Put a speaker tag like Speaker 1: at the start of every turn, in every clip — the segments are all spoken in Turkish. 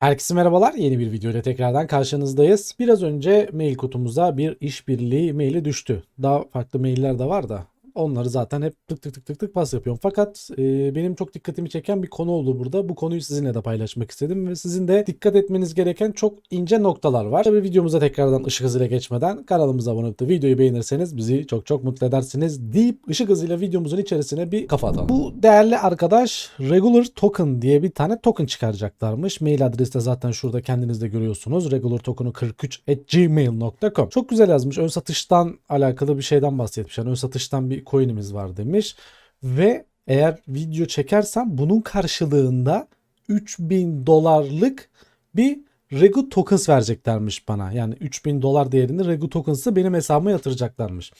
Speaker 1: Herkese merhabalar. Yeni bir video ile tekrardan karşınızdayız. Biraz önce mail kutumuza bir işbirliği maili düştü. Daha farklı mailler de var da onları zaten hep tık tık tık tık tık pas yapıyorum. Fakat e, benim çok dikkatimi çeken bir konu oldu burada. Bu konuyu sizinle de paylaşmak istedim ve sizin de dikkat etmeniz gereken çok ince noktalar var. Tabii videomuza tekrardan ışık hızıyla geçmeden kanalımıza abone olup da videoyu beğenirseniz bizi çok çok mutlu edersiniz deyip ışık hızıyla videomuzun içerisine bir kafa atalım. Bu değerli arkadaş Regular Token diye bir tane token çıkaracaklarmış. Mail adresi de zaten şurada kendiniz de görüyorsunuz. Regular Token'u 43 at gmail.com. Çok güzel yazmış. Ön satıştan alakalı bir şeyden bahsetmiş. Yani ön satıştan bir coin'imiz var demiş. Ve eğer video çekersem bunun karşılığında 3000 dolarlık bir Regu Tokens vereceklermiş bana. Yani 3000 dolar değerinde Regu Tokens'ı benim hesabıma yatıracaklarmış.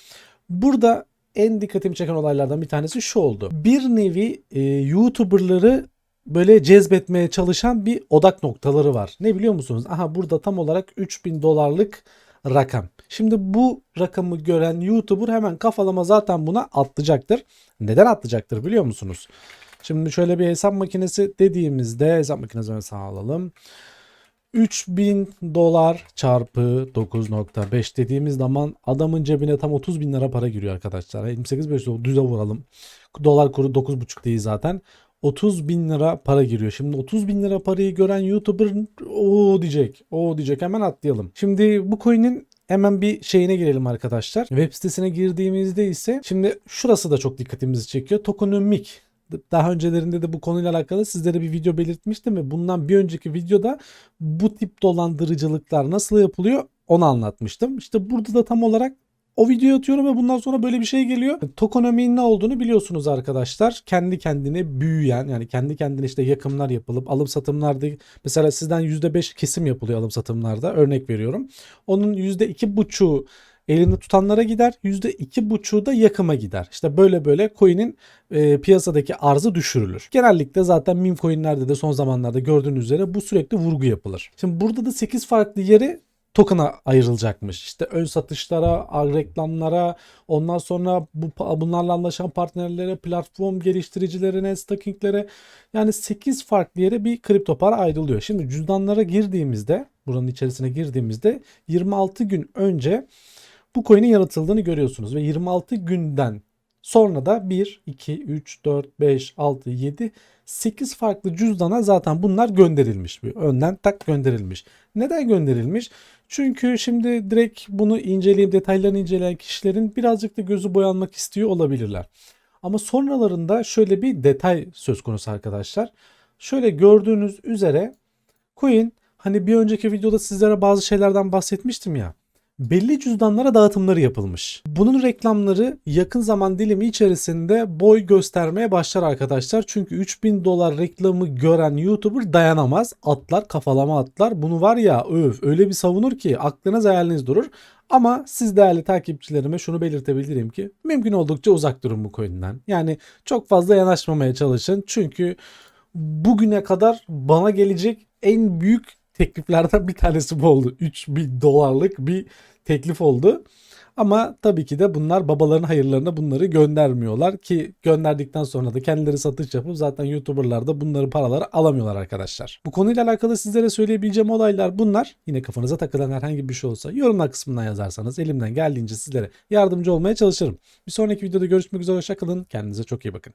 Speaker 1: Burada en dikkatimi çeken olaylardan bir tanesi şu oldu. Bir nevi e, YouTuber'ları böyle cezbetmeye çalışan bir odak noktaları var. Ne biliyor musunuz? Aha burada tam olarak 3000 dolarlık rakam. Şimdi bu rakamı gören YouTuber hemen kafalama zaten buna atlayacaktır. Neden atlayacaktır biliyor musunuz? Şimdi şöyle bir hesap makinesi dediğimizde hesap makinesini sağlayalım. 3000 dolar çarpı 9.5 dediğimiz zaman adamın cebine tam 30 bin lira para giriyor arkadaşlar. 28 5 düze vuralım. Dolar kuru 9.5 değil zaten. 30 bin lira para giriyor. Şimdi 30 bin lira parayı gören YouTuber o diyecek. O diyecek hemen atlayalım. Şimdi bu coin'in Hemen bir şeyine girelim arkadaşlar. Web sitesine girdiğimizde ise şimdi şurası da çok dikkatimizi çekiyor. Tokenomic daha öncelerinde de bu konuyla alakalı sizlere bir video belirtmiştim ve bundan bir önceki videoda bu tip dolandırıcılıklar nasıl yapılıyor onu anlatmıştım. İşte burada da tam olarak o videoyu atıyorum ve bundan sonra böyle bir şey geliyor. Tokonomi'nin ne olduğunu biliyorsunuz arkadaşlar. Kendi kendine büyüyen yani kendi kendine işte yakımlar yapılıp alım satımlarda mesela sizden %5 kesim yapılıyor alım satımlarda örnek veriyorum. Onun %2,5'u elini tutanlara gider. %2,5'u da yakıma gider. İşte böyle böyle coin'in e, piyasadaki arzı düşürülür. Genellikle zaten meme coin'lerde de son zamanlarda gördüğünüz üzere bu sürekli vurgu yapılır. Şimdi burada da 8 farklı yeri token'a ayrılacakmış. İşte ön satışlara, reklamlara, ondan sonra bu bunlarla anlaşan partnerlere, platform geliştiricilerine, staking'lere yani 8 farklı yere bir kripto para ayrılıyor. Şimdi cüzdanlara girdiğimizde, buranın içerisine girdiğimizde 26 gün önce bu coin'in yaratıldığını görüyorsunuz ve 26 günden sonra da 1, 2, 3, 4, 5, 6, 7, 8 farklı cüzdana zaten bunlar gönderilmiş. Bir önden tak gönderilmiş. Neden gönderilmiş? Çünkü şimdi direkt bunu inceleyip detaylarını inceleyen kişilerin birazcık da gözü boyanmak istiyor olabilirler. Ama sonralarında şöyle bir detay söz konusu arkadaşlar. Şöyle gördüğünüz üzere coin hani bir önceki videoda sizlere bazı şeylerden bahsetmiştim ya belli cüzdanlara dağıtımları yapılmış. Bunun reklamları yakın zaman dilimi içerisinde boy göstermeye başlar arkadaşlar. Çünkü 3000 dolar reklamı gören YouTuber dayanamaz. Atlar kafalama atlar. Bunu var ya öv öyle bir savunur ki aklınız hayaliniz durur. Ama siz değerli takipçilerime şunu belirtebilirim ki mümkün oldukça uzak durun bu coin'den. Yani çok fazla yanaşmamaya çalışın. Çünkü bugüne kadar bana gelecek en büyük tekliflerden bir tanesi bu oldu. 3000 dolarlık bir teklif oldu. Ama tabii ki de bunlar babaların hayırlarına bunları göndermiyorlar ki gönderdikten sonra da kendileri satış yapıp zaten YouTuber'lar da bunları paraları alamıyorlar arkadaşlar. Bu konuyla alakalı sizlere söyleyebileceğim olaylar bunlar. Yine kafanıza takılan herhangi bir şey olsa yorumlar kısmından yazarsanız elimden geldiğince sizlere yardımcı olmaya çalışırım. Bir sonraki videoda görüşmek üzere hoşçakalın. Kendinize çok iyi bakın.